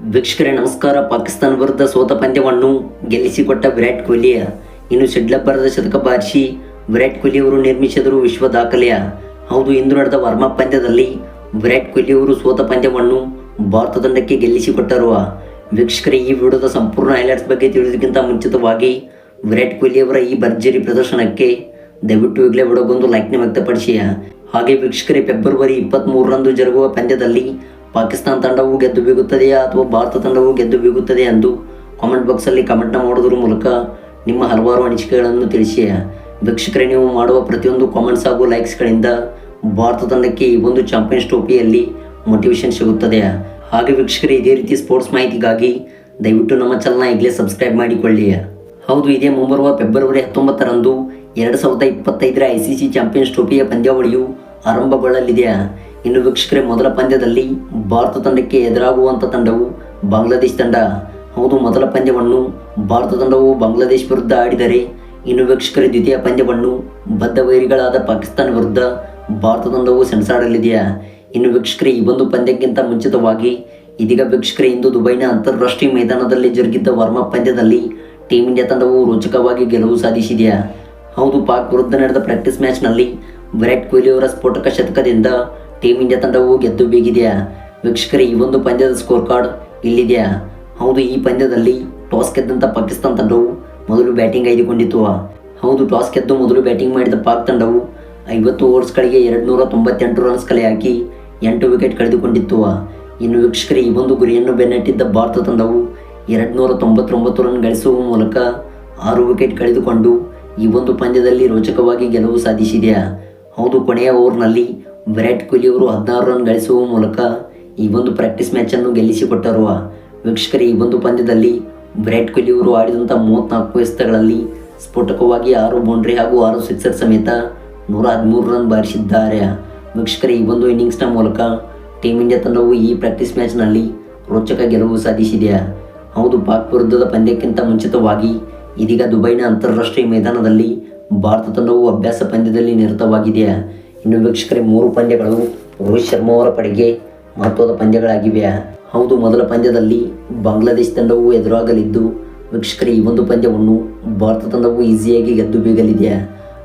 ವೀಕ್ಷಕರೇ, ನಮಸ್ಕಾರ. ಪಾಕಿಸ್ತಾನ ವಿರುದ್ಧ ಸೋತ ಪಂದ್ಯವನ್ನು ಗೆಲ್ಲಿಸಿಕೊಟ್ಟ ವಿರಾಟ್ ಕೊಹ್ಲಿಯ, ಇನ್ನು ಸಿಡ್ಲಬ್ಬರದ ಶತಕ ಬಾರಿಸಿ ವಿರಾಟ್ ಕೊಹ್ಲಿ ಅವರು ನಿರ್ಮಿಸಿದರು ವಿಶ್ವ ದಾಖಲೆಯ. ಹೌದು, ಇಂದು ನಡೆದ ವಾರ್ಮಪ್ ಪಂದ್ಯದಲ್ಲಿ ವಿರಾಟ್ ಕೊಹ್ಲಿ ಅವರು ಸೋತ ಪಂದ್ಯವನ್ನು ಭಾರತ ತಂಡಕ್ಕೆ ಗೆಲ್ಲಿಸಿಕೊಟ್ಟರುವ ವೀಕ್ಷಕರೇ, ಈ ವಿಡಿಯೋದ ಸಂಪೂರ್ಣ ಹೈಲೈಟ್ಸ್ ಬಗ್ಗೆ ತಿಳಿಯೋದಕ್ಕಿಂತ ಮುಂಚಿತವಾಗಿ ವಿರಾಟ್ ಕೊಹ್ಲಿ ಅವರ ಈ ಭರ್ಜರಿ ಪ್ರದರ್ಶನಕ್ಕೆ ದಯವಿಟ್ಟು ಈಗಲೇ ವಿಡಿಯೋಗೊಂದು ಲೈಕ್ನ ವ್ಯಕ್ತಪಡಿಸಿಯ ಹಾಗೆ ವೀಕ್ಷಕರೇ, ಫೆಬ್ರವರಿ ಇಪ್ಪತ್ತ್ಮೂರರಂದು ಜರುಗುವ ಪಂದ್ಯದಲ್ಲಿ ಪಾಕಿಸ್ತಾನ ತಂಡವು ಗೆದ್ದು ಬೀಗುತ್ತದೆಯಾ ಅಥವಾ ಭಾರತ ತಂಡವು ಗೆದ್ದು ಬೀಗುತ್ತದೆ ಎಂದು ಕಾಮೆಂಟ್ ಬಾಕ್ಸಲ್ಲಿ ಕಮೆಂಟ್ನ ಮಾಡೋದ್ರ ಮೂಲಕ ನಿಮ್ಮ ಹಲವಾರು ಅನಿಸಿಕೆಗಳನ್ನು ತಿಳಿಸಿ. ವೀಕ್ಷಕರೇ, ನೀವು ಮಾಡುವ ಪ್ರತಿಯೊಂದು ಕಾಮೆಂಟ್ಸ್ ಹಾಗೂ ಲೈಕ್ಸ್ಗಳಿಂದ ಭಾರತ ತಂಡಕ್ಕೆ ಈ ಒಂದು ಚಾಂಪಿಯನ್ಸ್ ಟ್ರೋಫಿಯಲ್ಲಿ ಮೋಟಿವೇಶನ್ ಸಿಗುತ್ತದೆ. ಹಾಗೆ ವೀಕ್ಷಕರು, ಇದೇ ರೀತಿ ಸ್ಪೋರ್ಟ್ಸ್ ಮಾಹಿತಿಗಾಗಿ ದಯವಿಟ್ಟು ನಮ್ಮ ಚಾನಲ್ನ ಈಗಲೇ ಸಬ್ಸ್ಕ್ರೈಬ್ ಮಾಡಿಕೊಳ್ಳಿ. ಹೌದು, ಇದೇ ಮುಂಬರುವ ಫೆಬ್ರವರಿ ಹತ್ತೊಂಬತ್ತರಂದು ಎರಡು ಸಾವಿರದ ಇಪ್ಪತ್ತೈದರ ಐ ಸಿ ಸಿ ಚಾಂಪಿಯನ್ಸ್ ಟ್ರೋಫಿಯ ಪಂದ್ಯಾವಳಿಯು ಆರಂಭಗೊಳ್ಳಲಿದೆ. ಇನ್ನು ವೀಕ್ಷಕರೇ, ಮೊದಲ ಪಂದ್ಯದಲ್ಲಿ ಭಾರತ ತಂಡಕ್ಕೆ ಎದುರಾಗುವಂಥ ತಂಡವು ಬಾಂಗ್ಲಾದೇಶ್ ತಂಡ. ಹೌದು, ಮೊದಲ ಪಂದ್ಯವನ್ನು ಭಾರತ ತಂಡವು ಬಾಂಗ್ಲಾದೇಶ್ ವಿರುದ್ಧ ಆಡಿದರೆ, ಇನ್ನು ವೀಕ್ಷಕರೇ, ದ್ವಿತೀಯ ಪಂದ್ಯವನ್ನು ಬದ್ಧ ವೈರಿಗಳಾದ ಪಾಕಿಸ್ತಾನ ವಿರುದ್ಧ ಭಾರತ ತಂಡವು ಸೆಣಸಾಡಲಿದೆಯಾ? ಇನ್ನು ವೀಕ್ಷಕರೇ, ಈ ಒಂದು ಪಂದ್ಯಕ್ಕಿಂತ ಮುಂಚಿತವಾಗಿ ಇದೀಗ ವೀಕ್ಷಕರೇ, ಇಂದು ದುಬೈನ ಅಂತಾರಾಷ್ಟ್ರೀಯ ಮೈದಾನದಲ್ಲಿ ಜರುಗಿದ್ದ ವಾರ್ಮಪ್ ಪಂದ್ಯದಲ್ಲಿ ಟೀಮ್ ಇಂಡಿಯಾ ತಂಡವು ರೋಚಕವಾಗಿ ಗೆಲುವು ಸಾಧಿಸಿದೆಯಾ? ಹೌದು, ಪಾಕ್ ವಿರುದ್ಧ ನಡೆದ ಪ್ರಾಕ್ಟೀಸ್ ಮ್ಯಾಚ್ನಲ್ಲಿ ವಿರಾಟ್ ಕೊಹ್ಲಿ ಅವರ ಸ್ಫೋಟಕ ಶತಕದಿಂದ ಟೀಮ್ ಇಂಡಿಯಾ ತಂಡವು ಗೆದ್ದು ಬೀಗಿದೆಯಾ? ವೀಕ್ಷಕರೇ, ಈ ಒಂದು ಪಂದ್ಯದ ಸ್ಕೋರ್ ಕಾರ್ಡ್ ಇಲ್ಲಿದೆಯಾ? ಹೌದು, ಈ ಪಂದ್ಯದಲ್ಲಿ ಟಾಸ್ ಗೆದ್ದಂಥ ಪಾಕಿಸ್ತಾನ ತಂಡವು ಮೊದಲು ಬ್ಯಾಟಿಂಗ್ ಆಯ್ದುಕೊಂಡಿತ್ತು. ಹೌದು, ಟಾಸ್ ಗೆದ್ದು ಮೊದಲು ಬ್ಯಾಟಿಂಗ್ ಮಾಡಿದ ಪಾಕ್ ತಂಡವು ಐವತ್ತು ಓವರ್ಸ್ಗಳಿಗೆ ಎರಡು ನೂರ ತೊಂಬತ್ತೆಂಟು ರನ್ಸ್ ಕಲೆ ಹಾಕಿ ಎಂಟು ವಿಕೆಟ್ ಕಳೆದುಕೊಂಡಿತ್ತು. ಇನ್ನು ವೀಕ್ಷಕರೇ, ಈ ಒಂದು ಗುರಿಯನ್ನು ಬೆನ್ನಟ್ಟಿದ್ದ ಭಾರತ ತಂಡವು ಎರಡು ನೂರ ತೊಂಬತ್ತೊಂಬತ್ತು ರನ್ ಗಳಿಸುವ ಮೂಲಕ ಆರು ವಿಕೆಟ್ ಕಳೆದುಕೊಂಡು ಈ ಒಂದು ಪಂದ್ಯದಲ್ಲಿ ರೋಚಕವಾಗಿ ಗೆಲುವು ಸಾಧಿಸಿದೆಯಾ? ಹೌದು, ಕೊನೆಯ ಓವರ್ನಲ್ಲಿ ವಿರಾಟ್ ಕೊಹ್ಲಿ ಅವರು ಹದಿನಾರು ರನ್ ಗಳಿಸುವ ಮೂಲಕ ಈ ಒಂದು ಪ್ರಾಕ್ಟೀಸ್ ಮ್ಯಾಚನ್ನು ಗೆಲ್ಲಿಸಿಕೊಟ್ಟರು ವೀಕ್ಷಕರ ಈ ಒಂದು ಪಂದ್ಯದಲ್ಲಿ ವಿರಾಟ್ ಕೊಹ್ಲಿ ಅವರು ಆಡಿದಂಥ ಮೂವತ್ತ್ನಾಲ್ಕು ಎಸೆತಗಳಲ್ಲಿ ಸ್ಫೋಟಕವಾಗಿ ಆರು ಬೌಂಡ್ರಿ ಹಾಗೂ ಆರು ಸಿಕ್ಸರ್ ಸಮೇತ ನೂರ ಹದಿಮೂರು ರನ್ ಬಾರಿಸಿದ್ದಾರೆ. ವೀಕ್ಷಕರ ಈ ಒಂದು ಇನ್ನಿಂಗ್ಸ್ನ ಮೂಲಕ ಟೀಮ್ ಇಂಡಿಯಾ ತಂಡವು ಈ ಪ್ರಾಕ್ಟೀಸ್ ಮ್ಯಾಚ್ನಲ್ಲಿ ರೋಚಕ ಗೆಲುವು ಸಾಧಿಸಿದೆ. ಹೌದು, ಪಾಕ್ ವಿರುದ್ಧದ ಪಂದ್ಯಕ್ಕಿಂತ ಮುಂಚಿತವಾಗಿ ಇದೀಗ ದುಬೈನ ಅಂತಾರಾಷ್ಟ್ರೀಯ ಮೈದಾನದಲ್ಲಿ ಭಾರತ ತಂಡವು ಅಭ್ಯಾಸ ಪಂದ್ಯದಲ್ಲಿ ನಿರತವಾಗಿದೆ. ಇನ್ನು ವೀಕ್ಷಕರೇ, ಮೂರು ಪಂದ್ಯಗಳು ರೋಹಿತ್ ಶರ್ಮಾ ಅವರ ಪಡೆಗೆ ಮಹತ್ವದ ಪಂದ್ಯಗಳಾಗಿವೆ. ಹೌದು, ಮೊದಲ ಪಂದ್ಯದಲ್ಲಿ ಬಾಂಗ್ಲಾದೇಶ ತಂಡವು ಎದುರಾಗಲಿದ್ದು, ವೀಕ್ಷಕರೇ, ಈ ಒಂದು ಪಂದ್ಯವನ್ನು ಭಾರತ ತಂಡವು ಈಸಿಯಾಗಿ ಗೆದ್ದು ಬೀಗಲಿದೆ.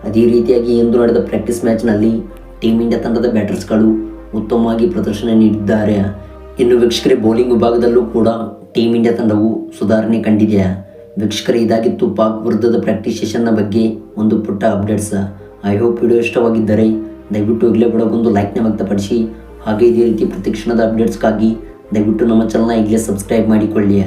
ಅದೇ ರೀತಿಯಾಗಿ ಇಂದು ನಡೆದ ಪ್ರಾಕ್ಟೀಸ್ ಮ್ಯಾಚ್ನಲ್ಲಿ ಟೀಮ್ ಇಂಡಿಯಾ ತಂಡದ ಬ್ಯಾಟರ್ಸ್ಗಳು ಉತ್ತಮವಾಗಿ ಪ್ರದರ್ಶನ ನೀಡಿದ್ದಾರೆ. ಇನ್ನು ವೀಕ್ಷಕರೇ ಬೌಲಿಂಗ್ ವಿಭಾಗದಲ್ಲೂ ಕೂಡ ಟೀಮ್ ಇಂಡಿಯಾ ತಂಡವು ಸುಧಾರಣೆ ಕಂಡಿದೆ. ವೀಕ್ಷಕರೇ, ಇದಾಗಿತ್ತು ಪಾಕ್ ವಿರುದ್ಧದ ಪ್ರಾಕ್ಟೀಸ್ ಸೆಷನ್ನ ಬಗ್ಗೆ ಒಂದು ಪುಟ್ಟ ಅಪ್ಡೇಟ್ಸ್ ಐ ಹೋಪ್ ವಿಡಿಯೋ ಇಷ್ಟವಾಗಿದ್ದರೆ ದಯವಿಟ್ಟು ಈಗಲೇ ಒಂದು ಲೈಕ್ನ ವ್ಯಕ್ತಪಡಿಸಿ. ಹಾಗೆ ಇದೇ ರೀತಿ ಪ್ರತಿಕ್ಷಣದ ಅಪ್ಡೇಟ್ಸ್ಗಾಗಿ ದಯವಿಟ್ಟು ನಮ್ಮ ಚಾನಲ್ನ ಈಗಲೇ ಸಬ್ಸ್ಕ್ರೈಬ್ ಮಾಡಿಕೊಳ್ಳಿ